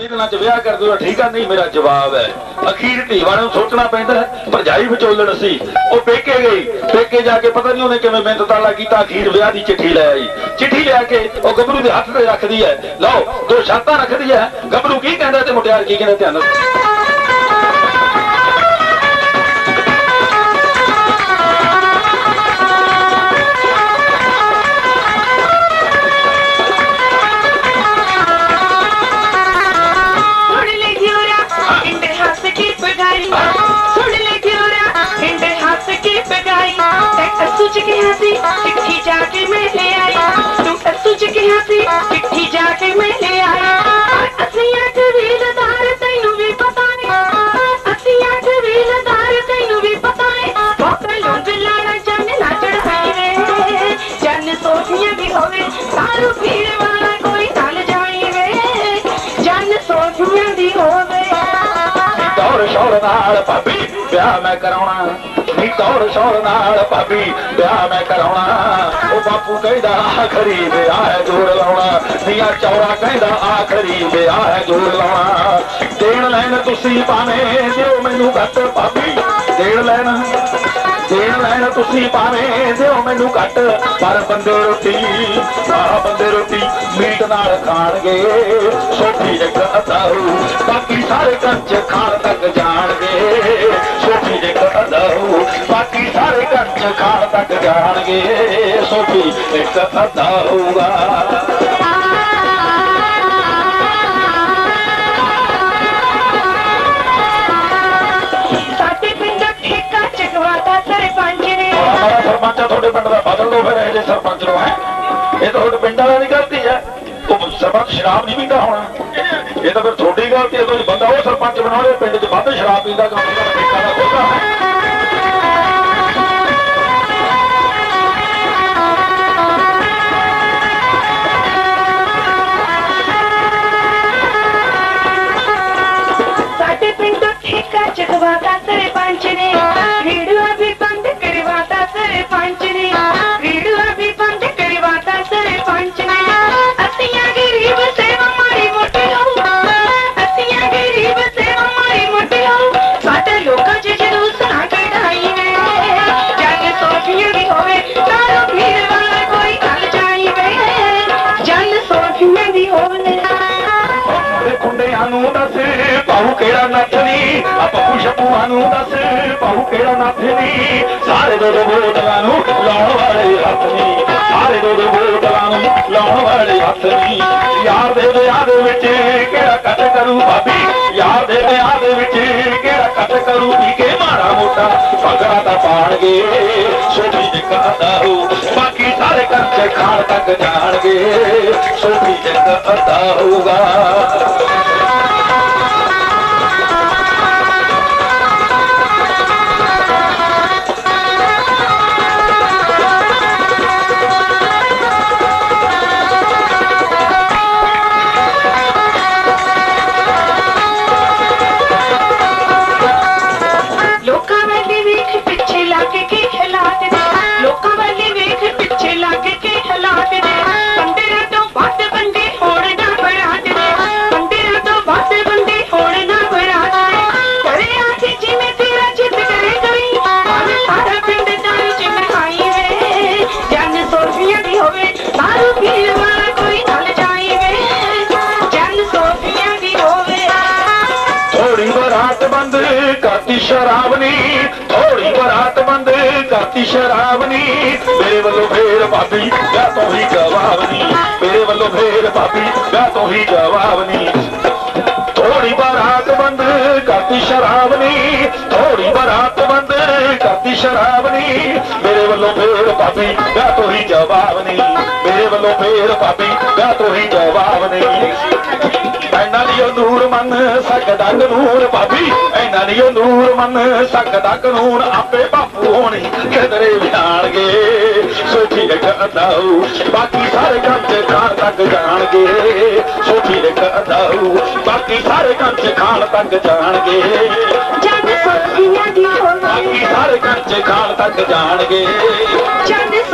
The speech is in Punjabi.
ਵੀ ਦਿਨਾਂ ਵਿਆਹ ਕਰ ਦੂਗਾ ਠੀਕ ਆ, ਨਹੀਂ ਮੇਰਾ ਜਵਾਬ ਹੈ। ਅਖੀਰ ਧੀਵਾਂ ਨੂੰ ਸੋਚਣਾ ਪੈਂਦਾ ਹੈ, ਭਰਜਾਈ ਵਿਚੋਲਣ ਸੀ। ਉਹ ਪੇਕੇ ਗਈ, ਪੇਕੇ ਜਾ ਕੇ ਪਤਾ ਨਹੀਂ ਉਹਨੇ ਕਿਵੇਂ ਮਿਹਨਤ ਤਾਲਾ ਕੀਤਾ, ਅਖੀਰ ਵਿਆਹ ਦੀ ਚਿੱਠੀ ਲੈ ਆਈ। ਚਿੱਠੀ ਲੈ ਕੇ ਉਹ ਗੱਭਰੂ ਦੇ ਹੱਥ ਤੇ ਰੱਖਦੀ ਹੈ। ਲਓ, ਦੋ ਸ਼ਰਤਾਂ ਰੱਖਦੀ ਹੈ। ਗੱਭਰੂ ਕੀ ਕਹਿੰਦਾ ਤੇ ਮੁਟਿਆਰ ਕੀ ਕਹਿੰਦਾ ਧਿਆਨ ਨਾਲ ਤੇ ਗਿਆ ਕੇ ਹੱਸੀ ਜਾ ਕੇ ਮੈਂ ਲੈ ਆਈ ਤੂੰ ਸੁਚ ਕੇ ਹੱਸੀ ਚਿੱਠੀ ਜਾ ਕੇ ਮੈਂ ਲੈ ਆਈ ਅਸੀਂ ਅੱਠ ਵੀਲਦਾਰ ਤੈਨੂੰ ਵੀ ਪਤਾ ਨਹੀਂ ਅਸੀਂ ਅੱਠ ਵੀਲਦਾਰ ਤੈਨੂੰ ਵੀ ਪਤਾ ਨਹੀਂ ਕੋਕਰ ਲੋਂਗ ਲਾਣਾ ਚੰਨ ਨਾ ਚੜਾਈ ਵੇ ਚੰਨ ਸੋਫੀਆਂ ਦੀ ਹੋਵੇ ਸਾਰੂ ਪੀਰ ਵਾਲਾ ਕੋਈ ਨਾਲ ਜਾਈ ਵੇ ਜਨ ਸੋਚੀਆਂ ਦੀ ਹੋਵੇ ਦੌੜ ਸ਼ੌਰ ਨਾਲ ਭਾਬੀ ਵਿਆਹ ਮੈਂ ਕਰਾਉਣਾ ਨੀ ਦੌੜ ਸ਼ੌਰ ਨਾਲ ਭਾਬੀ, ਵਿਆਹ ਮੈਂ ਕਰਾਉਣਾ। ਉਹ ਬਾਪੂ ਕਹਿੰਦਾ, ਆਖਰੀ ਵਿਆਹ ਹੈ ਜੋਰ ਲਾਉਣਾ। ਨੀਆ ਚੌੜਾ ਕਹਿੰਦਾ, ਆਖਰੀ ਵਿਆਹ ਹੈ ਜੋਰ ਲਾਉਣਾ। ਦੇਣ ਲੈਣ ਤੁਸੀਂ ਭਾਵੇਂ ਦਿਓ ਮੈਨੂੰ ਘੱਟ ਭਾਬੀ। ਦੇਣ ਲੈਣ ਦੇਣ ਲੈਣ ਤੁਸੀਂ ਭਾਵੇਂ ਦਿਓ ਮੈਨੂੰ ਘੱਟ। ਪਰ ਬੰਦੇ ਰੋਟੀ, ਆਹ ਬੰਦੇ ਰੋਟੀ ਮੀਟ ਨਾਲ ਖਾਣਗੇ। ਸੋਫੀ ਇੱਕ ਅਦਾਉ ਬਾਕੀ ਸਾਰੇ ਘਰ ਚ ਖਾਣ ਤੱਕ ਜਾਣਗੇ। ਸੋਫੀ ਇੱਕ ਅਦਾਉ ਜਾਣਗੇ ਸੋਫੀ ਇੱਕ ਠੇਕਾ ਚਕਵਾਤਾ ਸਰਪੰਚ ਤੁਹਾਡੇ ਪਿੰਡ ਦਾ ਬਦਲ ਦੋ ਫਿਰ ਇਹ ਜਿਹੇ ਸਰਪੰਚ ਨੂੰ ਹੈ। ਇਹ ਤਾਂ ਤੁਹਾਡੇ ਪਿੰਡ ਦੀ ਗਲਤੀ ਹੈ ਉਹ ਸਰਪੰਚ ਸ਼ਰਾਬ ਨਹੀਂ ਪੀਂਦਾ ਹੋਣਾ। ਇਹ ਤਾਂ ਫਿਰ ਤੁਹਾਡੀ ਗਲਤੀ ਹੈ ਤੁਸੀਂ ਬੰਦਾ ਉਹ ਸਰਪੰਚ ਬਣਾਉਣੇ ਪਿੰਡ 'ਚ ਵੱਧ ਸ਼ਰਾਬ ਪੀਂਦਾ ਕੰਮ ਸਰਪੰਚ ਨੇ ਵੀਡੀਓ ਵੀ ਬੰਦ ਕਰਵਾਤਾ ਸਰਪੰਚ ਨੇ ਵੀਡੀਓ ਵੀ ਬੰਦ ਕਰਵਾਤਾ ਸਰਪੰਚ ਨੇ ਅਸੀਂ ਗਰੀਬ ਸੇਵਾ ਮਾਰੀ ਮੋਟੀ ਹੋ ਅਸੀਂ ਗਰੀਬ ਸੇਵਾ ਮਾਰੀ ਮੋਟੀ ਹੋ ਸਾਡੇ ਲੋਕਾਂ 'ਚ ਜਲੂਸ ਨਾ ਕਢਾਈ ਨੇ ਜਨ ਸੋਫੀਆਂ ਦੀ ਹੋਵੇ ਸਾਰਾ ਵੀਰ ਵਾਲਾ ਕੋਈ ਗੱਲ ਜਾਈ ਵੇ। ਜਨ ਸੋਫੀਆਂ ਦੀ ਹੋਵੇ। ਮੇਰੇ ਨੂੰ ਦੱਸ ਪਾਉ ਕਿਹੜਾ ਨੱਥਨੀ ਆ ਪੱਪੂ ਸ਼ੱਪੂਆਂ ਨੂੰ ਦੱਸ ਪਾਉ ਕਿਹੜਾ ਨੱਥਨੀ ਸਾਰੇ ਦੋ ਦੋ ਬੋਤਲਾਂ ਨੂੰ ਲਾਉਣ ਵਾਲੇ ਹੱਥ ਨੀ। ਸਾਰੇ ਦੋ ਦੋ ਬੋਤਲਾਂ ਨੂੰ ਲਾਉਣ ਵਾਲੇ ਹੱਥ ਨੀ। ਯਾਰ ਦੇ ਵਿਆਹ ਦੇ ਵਿੱਚ ਕਿਹੜਾ ਕੱਟ ਕਰੂ ਭਾਬੀ? ਯਾਰ ਦੇ ਵਿਆਹ ਦੇ ਵਿੱਚ ਕਿਹੜਾ ਕੱਟ ਕਰੂ ਪੀ ਕੇ ਮਾੜਾ ਮੋਟਾ? ਭੰਗੜਾ ਤਾਂ ਪਾਣਗੇ ਸੋਫੀ ਦੇ ਕਹਦਾਰੂ ਬਾਕੀ ਸਾਰੇ ਘਰ ਖਾਣ ਤੱਕ ਜਾਣਗੇ ਸੋਫੀ ਦੇ ਹੋਊਗਾ। ਬਰਾਤ ਬੰਦ ਕਰਤੀ ਸ਼ਰਾਬਨੀ ਥੋੜੀ ਬਰਾਤ ਬੰਦ ਕਰਤੀ ਸ਼ਰਾਬਨੀ ਮੇਰੇ ਵੱਲੋਂ ਫੇਰ ਭਾਬੀ ਵਿਆਹ ਤੋਂ ਹੀ ਜਵਾਬ ਨੀ। ਮੇਰੇ ਵੱਲੋਂ ਫੇਰ ਭਾਬੀ ਵਿਆਹ ਤੋਂ ਹੀ ਜਵਾਬ ਨੀ। ਥੋੜੀ ਬਰਾਤ ਬੰਦ ਕਰਤੀ ਸ਼ਰਾਬ ਥੋੜੀ ਬਰਾਤ ਬੰਦ ਕਰਤੀ ਸ਼ਰਾਬ ਮੇਰੇ ਵੱਲੋਂ ਫੇਰ ਭਾਬੀ ਵਿਆਹ ਤੋਂ ਹੀ ਜਵਾਬ ਮੇਰੇ ਵੱਲੋਂ ਫੇਰ ਭਾਬੀ ਵਿਆਹ ਤੋਂ ਹੀ ਜਵਾਬ ਨੂਰ ਮੰਨ ਸਕਦਾ ਕਾਨੂੰਨ ਭਾਬੀ ਐਨਾ ਨਹੀਂ ਉਹ ਨੂਰ ਮੰਨ ਸਕਦਾ ਕਾਨੂੰਨ ਆਪੇ ਬਾਪੂ ਹੋਣੀ ਕਿਧਰੇ ਵਿਆਣਗੇ ਇੱਕ ਅਦਾਉ ਬਾਕੀ ਸਾਰੇ ਕੰਮ ਚ ਖਾਣ ਤੱਕ ਜਾਣਗੇ। ਇੱਕ ਅਦਾਉ ਬਾਕੀ ਸਾਰੇ ਕੰਮ ਚ ਖਾਣ ਤੱਕ ਜਾਣਗੇ। ਦੀ ਹੋਵੇ ਬਾਕੀ ਸਾਰੇ ਕੰਮ ਚ ਖਾਣ ਤੱਕ ਜਾਣਗੇ। ਚੰਦ